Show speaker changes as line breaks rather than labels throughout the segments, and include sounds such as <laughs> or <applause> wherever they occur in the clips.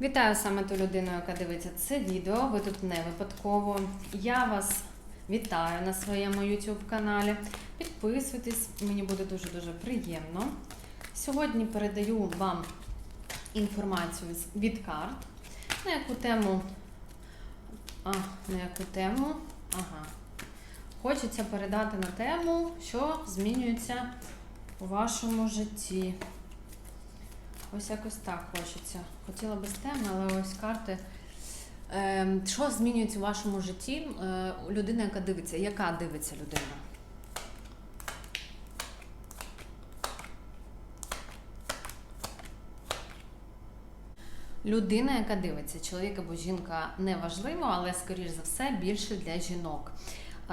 Вітаю саме ту людину, яка дивиться це відео. Ви тут не випадково. Я вас вітаю на своєму YouTube каналі. Підписуйтесь, мені буде дуже-дуже приємно. Сьогодні передаю вам інформацію від карт. На яку тему. А, на яку тему? Ага. Хочеться передати на тему, що змінюється у вашому житті. Ось якось так хочеться. Хотіла без теми, але ось карти. Ем, Що змінюється у вашому житті? Е, Людина, яка дивиться, яка дивиться людина? Людина, яка дивиться, чоловік або жінка неважливо, але скоріш за все більше для жінок.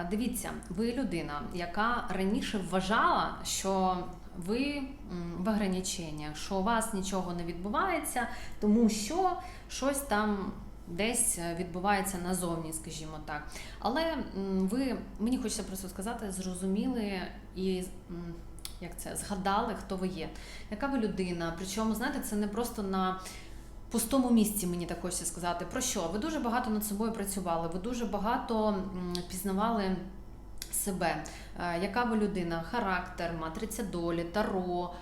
Дивіться, ви людина, яка раніше вважала, що ви в ограниченнях, що у вас нічого не відбувається, тому що щось там десь відбувається назовні, скажімо так. Але ви, мені хочеться просто сказати, зрозуміли і. Як це згадали, хто ви є, яка ви людина? Причому, знаєте, це не просто на пустому місці, мені так хочеться сказати. Про що? Ви дуже багато над собою працювали, ви дуже багато пізнавали себе. Е, Яка ви людина? Характер, матриця долі, таро,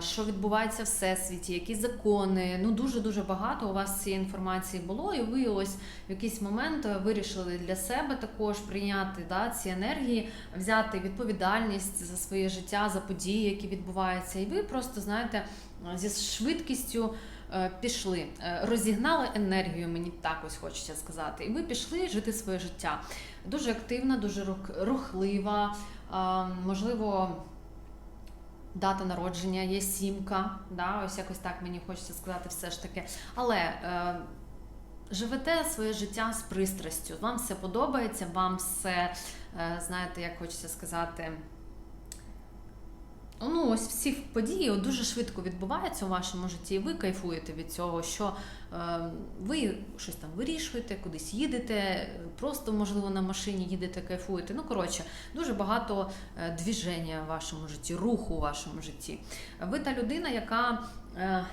що відбувається в всесвіті, які закони. Ну дуже дуже багато у вас цієї інформації було, і ви ось в якийсь момент е, вирішили для себе також прийняти да, ці енергії, взяти відповідальність за своє життя, за події, які відбуваються. І ви просто знаєте зі швидкістю. е, Пішли, е, розігнали енергію, мені так ось хочеться сказати. І ви пішли жити своє життя. Дуже активна, дуже рух- рухлива, можливо, дата народження є сімка. Да? Ось якось так мені хочеться сказати все ж таки. Але е, живете своє життя з пристрастю. Вам все подобається, вам все, е, знаєте, як хочеться сказати. Ось всі події дуже швидко відбуваються у вашому житті, і ви кайфуєте від цього, що е, ви щось там вирішуєте, кудись їдете, просто, можливо, на машині їдете, кайфуєте. Ну, коротше, дуже багато движення двіження в вашому житті, руху у вашому житті. Ви та людина, яка. Е,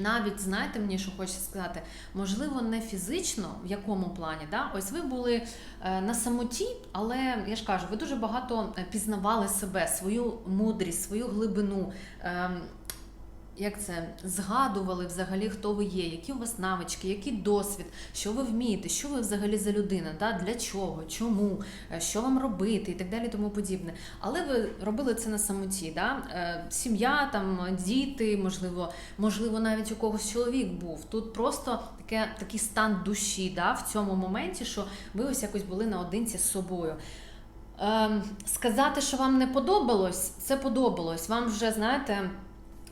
навіть знаєте мені, що хочеться сказати, можливо, не фізично, в якому плані, да? ось ви були е, на самоті, але я ж кажу, ви дуже багато е, пізнавали себе, свою мудрість, свою глибину. Як це згадували взагалі, хто ви є, які у вас навички, який досвід, що ви вмієте, що ви взагалі за людина, да? для чого, чому, е, що вам робити і так далі, тому подібне. Але ви робили це на самоті, да? Е, сім'я, там діти, можливо, можливо, навіть у когось чоловік був. Тут просто таке, такий стан душі да? в цьому моменті, що ви ось якось були наодинці з собою. Ем, сказати, що вам не подобалось, це подобалось. Вам вже, знаєте,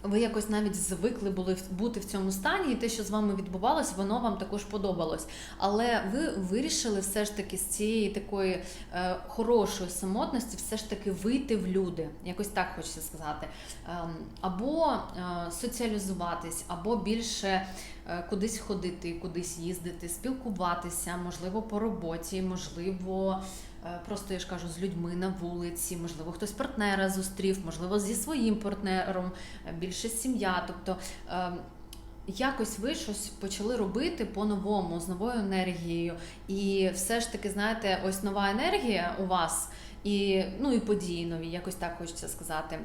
ви якось навіть звикли були бути в цьому стані, і те, що з вами відбувалось, воно вам також подобалось. Але ви вирішили все ж таки з цієї такої е, хорошої самотності, все ж таки вийти в люди, якось так хочеться сказати. Ем, або е, соціалізуватись, або більше е, кудись ходити, кудись їздити, спілкуватися, можливо, по роботі, можливо. Е, Просто я ж кажу, з людьми на вулиці, можливо, хтось партнера зустрів, можливо, зі своїм партнером, е, більше сім'я. Тобто е, якось ви щось почали робити по-новому, з новою енергією. І все ж таки, знаєте, ось нова енергія у вас, і, ну і події нові, якось так хочеться сказати.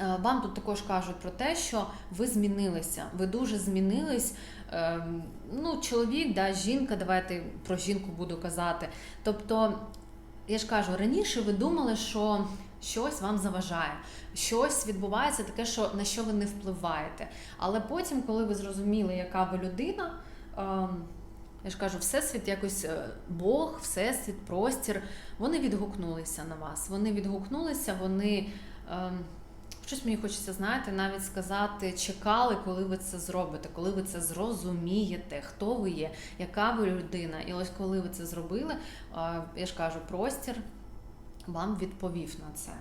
Е, Вам тут також кажуть про те, що ви змінилися, ви дуже змінились. Ем, Ну, чоловік, да, жінка, давайте про жінку буду казати. Тобто, я ж кажу, раніше ви думали, що щось вам заважає, щось відбувається таке, що на що ви не впливаєте. Але потім, коли ви зрозуміли, яка ви людина, ем, я ж кажу, всесвіт, якось е, Бог, всесвіт, простір, вони відгукнулися на вас. Вони відгукнулися, вони. Щось мені хочеться, знаєте, навіть сказати, чекали, коли ви це зробите, коли ви це зрозумієте, хто ви є, яка ви людина. І ось коли ви це зробили, я ж кажу, простір вам відповів на це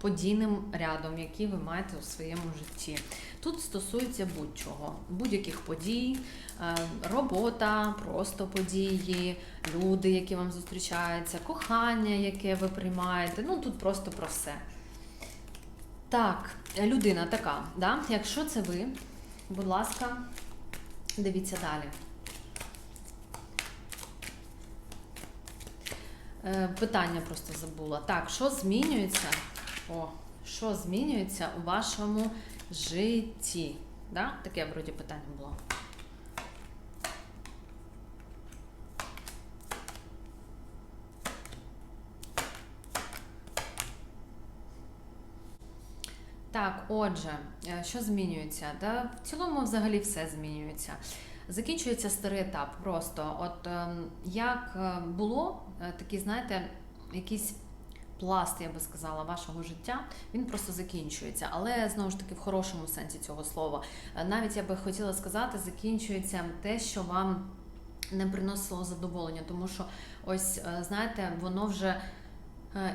подійним рядом, який ви маєте у своєму житті. Тут стосується будь-чого, будь-яких подій, е, робота, просто події, люди, які вам зустрічаються, кохання, яке ви приймаєте. Ну тут просто про все. Так, людина така, да? якщо це ви, будь ласка, Дивіться далі. Е, Питання просто забула. Так, що змінюється? О, що змінюється у вашому житті? Да? Таке вроді питання було. Так, отже, е, що змінюється? Да, в цілому, взагалі, все змінюється. Закінчується старий етап. Просто от ем, як е, було, е, такий, знаєте, якийсь пласт, я би сказала, вашого життя, він просто закінчується. Але знову ж таки в хорошому сенсі цього слова. Навіть я би хотіла сказати, закінчується те, що вам не приносило задоволення, тому що ось знаєте, воно вже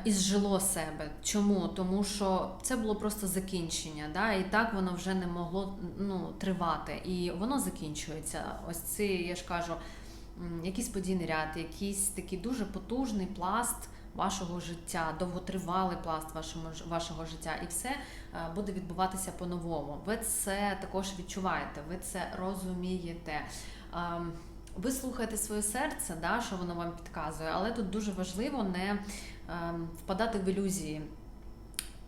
ізжило себе. Чому? Тому що це було просто закінчення, да? і так воно вже не могло ну, тривати. І воно закінчується. Ось це, я ж кажу, якийсь подійний ряд, якийсь такий дуже потужний пласт вашого життя, довготривалий пласт вашого, вашого життя, і все е, буде відбуватися по-новому. Ви це також відчуваєте, ви це розумієте. Ем, Ви слухаєте своє серце, да, що воно вам підказує, але тут дуже важливо не впадати в ілюзії,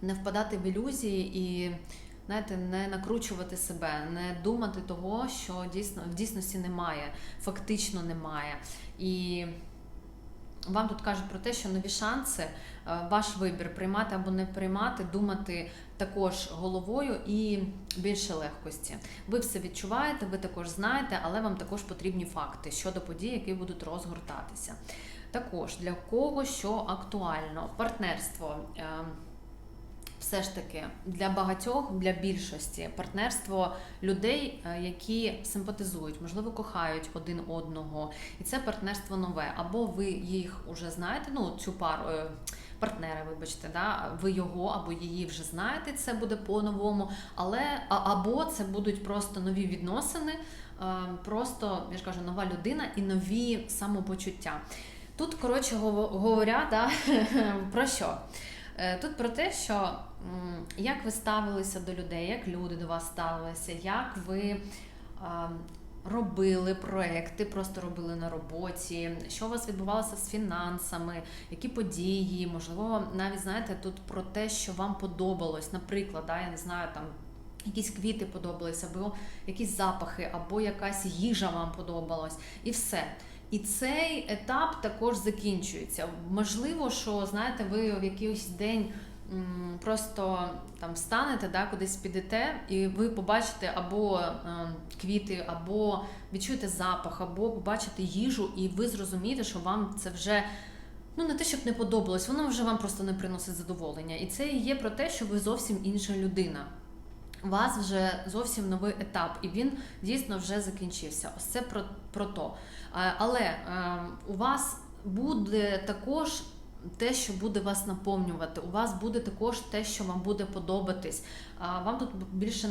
не впадати в ілюзії і знаєте, не накручувати себе, не думати того, що дійсно в дійсності немає, фактично немає. І вам тут кажуть про те, що нові шанси, е, ваш вибір приймати або не приймати, думати також головою і більше легкості. Ви все відчуваєте, ви також знаєте, але вам також потрібні факти щодо подій, які будуть розгортатися. Також для кого що актуально, партнерство. е, Все ж таки для багатьох, для більшості партнерство людей, е, які симпатизують, можливо, кохають один одного, і це партнерство нове. Або ви їх вже знаєте, ну цю пару е, партнера, вибачте, да, ви його або її вже знаєте, це буде по-новому, але або це будуть просто нові відносини, просто я ж кажу, нова людина і нові самопочуття. Тут, коротше говоря, да, <laughs> про що? Е, Тут про те, що як ви ставилися до людей, як люди до вас ставилися, як ви робили проекти, просто робили на роботі, що у вас відбувалося з фінансами, які події, можливо, навіть знаєте, тут про те, що вам подобалось, наприклад, да, я не знаю там. Якісь квіти подобались, або якісь запахи, або якась їжа вам подобалась, і все. І цей етап також закінчується. Можливо, що знаєте, ви в якийсь день просто там встанете, да, кудись підете, і ви побачите або е, квіти, або відчуєте запах, або побачите їжу, і ви зрозумієте, що вам це вже. Ну, не те, щоб не подобалось, воно вже вам просто не приносить задоволення. І це і є про те, що ви зовсім інша людина. У вас вже зовсім новий етап, і він дійсно вже закінчився. Ось це про, про то. Але е, у вас буде також те, що буде вас наповнювати. У вас буде також те, що вам буде подобатись. Вам тут більше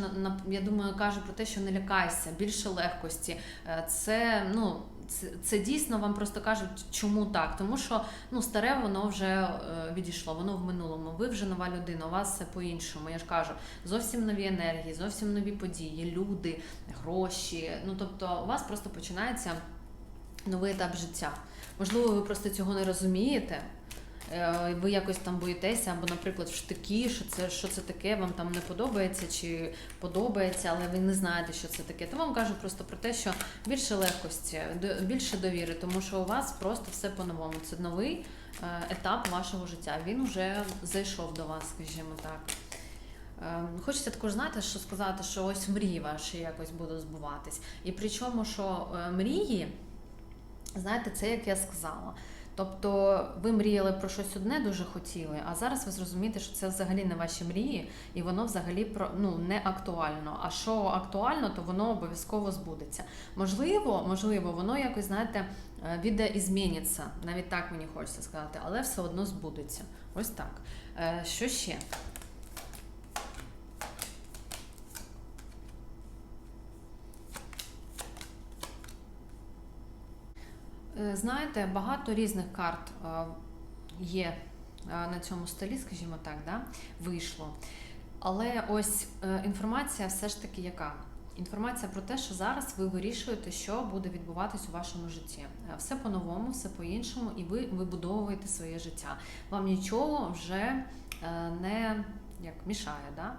я думаю, кажу про те, що не лякайся, більше легкості. Е, Це ну. Це, це дійсно вам просто кажуть, чому так? Тому що ну старе воно вже е, відійшло, воно в минулому. Ви вже нова людина, у вас все по-іншому. Я ж кажу, зовсім нові енергії, зовсім нові події, люди, гроші. Ну тобто, у вас просто починається новий етап життя. Можливо, ви просто цього не розумієте. Е, Ви якось там боїтеся, або, наприклад, штики, що це що це таке, вам там не подобається чи подобається, але ви не знаєте, що це таке. То вам кажу просто про те, що більше легкості, більше довіри, тому що у вас просто все по-новому. Це новий е, етап вашого життя. Він вже зайшов до вас, скажімо так. Е, Хочеться також знати, що сказати, що ось мрії ваші якось будуть збуватись. І причому, що мрії, знаєте, це як я сказала. Тобто ви мріяли про щось одне, дуже хотіли, а зараз ви зрозумієте, що це взагалі не ваші мрії, і воно взагалі про ну не актуально. А що актуально, то воно обов'язково збудеться. Можливо, можливо, воно якось знаєте відео віде і зміниться. Навіть так мені хочеться сказати, але все одно збудеться. Ось так. Е, Що ще? Знаєте, багато різних карт е, є е, на цьому столі, скажімо так, да? вийшло. Але ось е, інформація все ж таки яка? Інформація про те, що зараз ви вирішуєте, що буде відбуватись у вашому житті. Е, Все по-новому, все по-іншому, і ви вибудовуєте своє життя. Вам нічого вже е, не як мішає, да?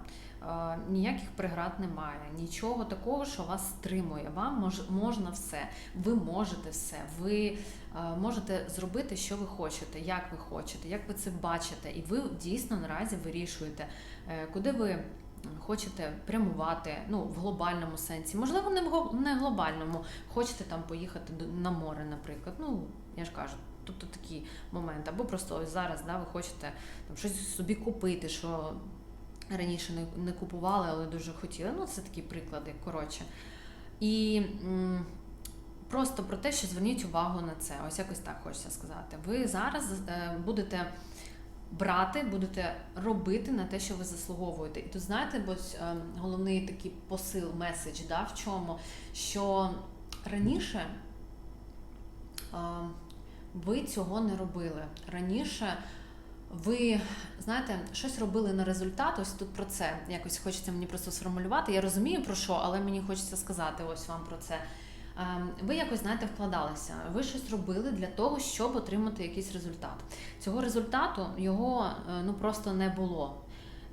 Е, ніяких преград немає, нічого такого, що вас стримує. Вам мож, можна все, ви можете все, ви е, можете зробити, що ви хочете, як ви хочете, як ви це бачите, і ви дійсно наразі вирішуєте, е, куди ви хочете прямувати ну, в глобальному сенсі. Можливо, не в не глобальному, хочете там поїхати на море, наприклад. Ну, я ж кажу. Тобто такий момент. Або просто ось зараз да, ви хочете там, щось собі купити, що раніше не, не купували, але дуже хотіли. Ну, це такі приклади, коротше. І м, просто про те, що зверніть увагу на це. Ось якось так хочеться сказати. Ви зараз е, будете брати, будете робити на те, що ви заслуговуєте. І тут знаєте, бо е, головний такий посил, меседж, да, в чому, що раніше е, ви цього не робили. Раніше ви знаєте, щось робили на результат. Ось тут про це якось хочеться мені просто сформулювати. Я розумію про що, але мені хочеться сказати ось вам про це. Ем, Ви якось знаєте, вкладалися, ви щось робили для того, щоб отримати якийсь результат. Цього результату його е, ну просто не було.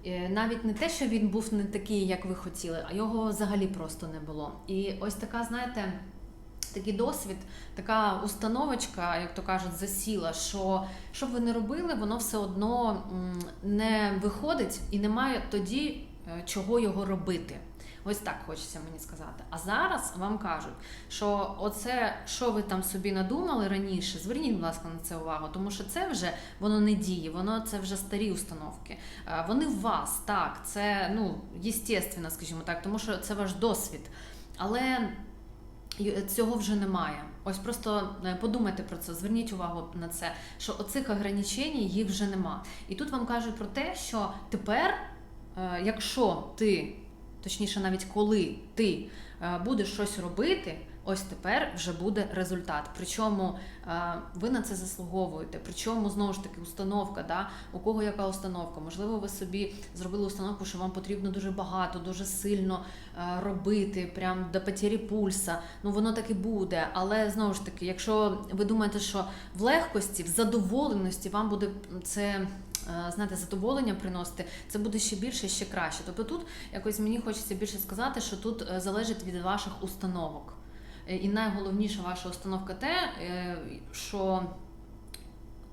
Е, Навіть не те, що він був не такий, як ви хотіли, а його взагалі просто не було. І ось така, знаєте, такий досвід, така установочка, як то кажуть, засіла, що що б ви не робили, воно все одно не виходить і немає тоді, е, чого його робити. Ось так хочеться мені сказати. А зараз вам кажуть, що оце, що ви там собі надумали раніше, зверніть, будь ласка, на це увагу, тому що це вже воно не діє, воно це вже старі установки. Е, Вони в вас, так, це ну, єстественно, скажімо так, тому що це ваш досвід. Але цього вже немає. Ось просто е, подумайте про це, зверніть увагу на це, що оцих ограничень їх вже нема. І тут вам кажуть про те, що тепер, е, якщо ти, точніше, навіть коли ти е, будеш щось робити, ось тепер вже буде результат. Причому е, ви на це заслуговуєте. Причому знову ж таки установка, да? у кого яка установка? Можливо, ви собі зробили установку, що вам потрібно дуже багато, дуже сильно е, робити, прям до потері пульса. Ну воно так і буде. Але знову ж таки, якщо ви думаєте, що в легкості, в задоволеності вам буде це. е, Знаєте, задоволення приносити, це буде ще більше, ще краще. Тобто тут якось мені хочеться більше сказати, що тут залежить від ваших установок. Е, І найголовніша ваша установка те, е, що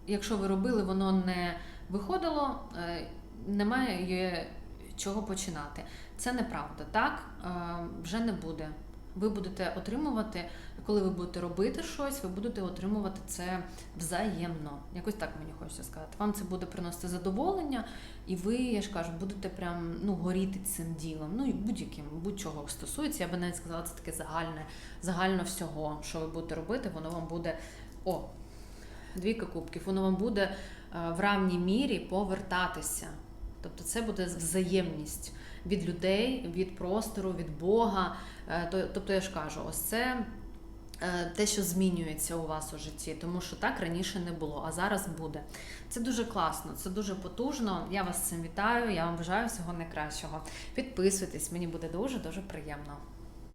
якщо ви робили, воно не виходило, е, немає чого починати. Це неправда. Так вже не буде. Ви будете отримувати, коли ви будете робити щось, ви будете отримувати це взаємно. Якось так мені хочеться сказати. Вам це буде приносити задоволення, і ви, я ж кажу, будете прям ну, горіти цим ділом. Ну і будь-яким, будь-чого стосується. Я би навіть сказала, це таке загальне, загально всього, що ви будете робити, воно вам буде. О, двійка кубків, воно вам буде е, в равній мірі повертатися. Тобто це буде взаємність від людей, від простору, від Бога. Е, Тобто я ж кажу, ось це е, те, що змінюється у вас у житті, тому що так раніше не було, а зараз буде. Це дуже класно, це дуже потужно. Я вас з цим вітаю. Я вам бажаю всього найкращого. Підписуйтесь, мені буде дуже дуже приємно.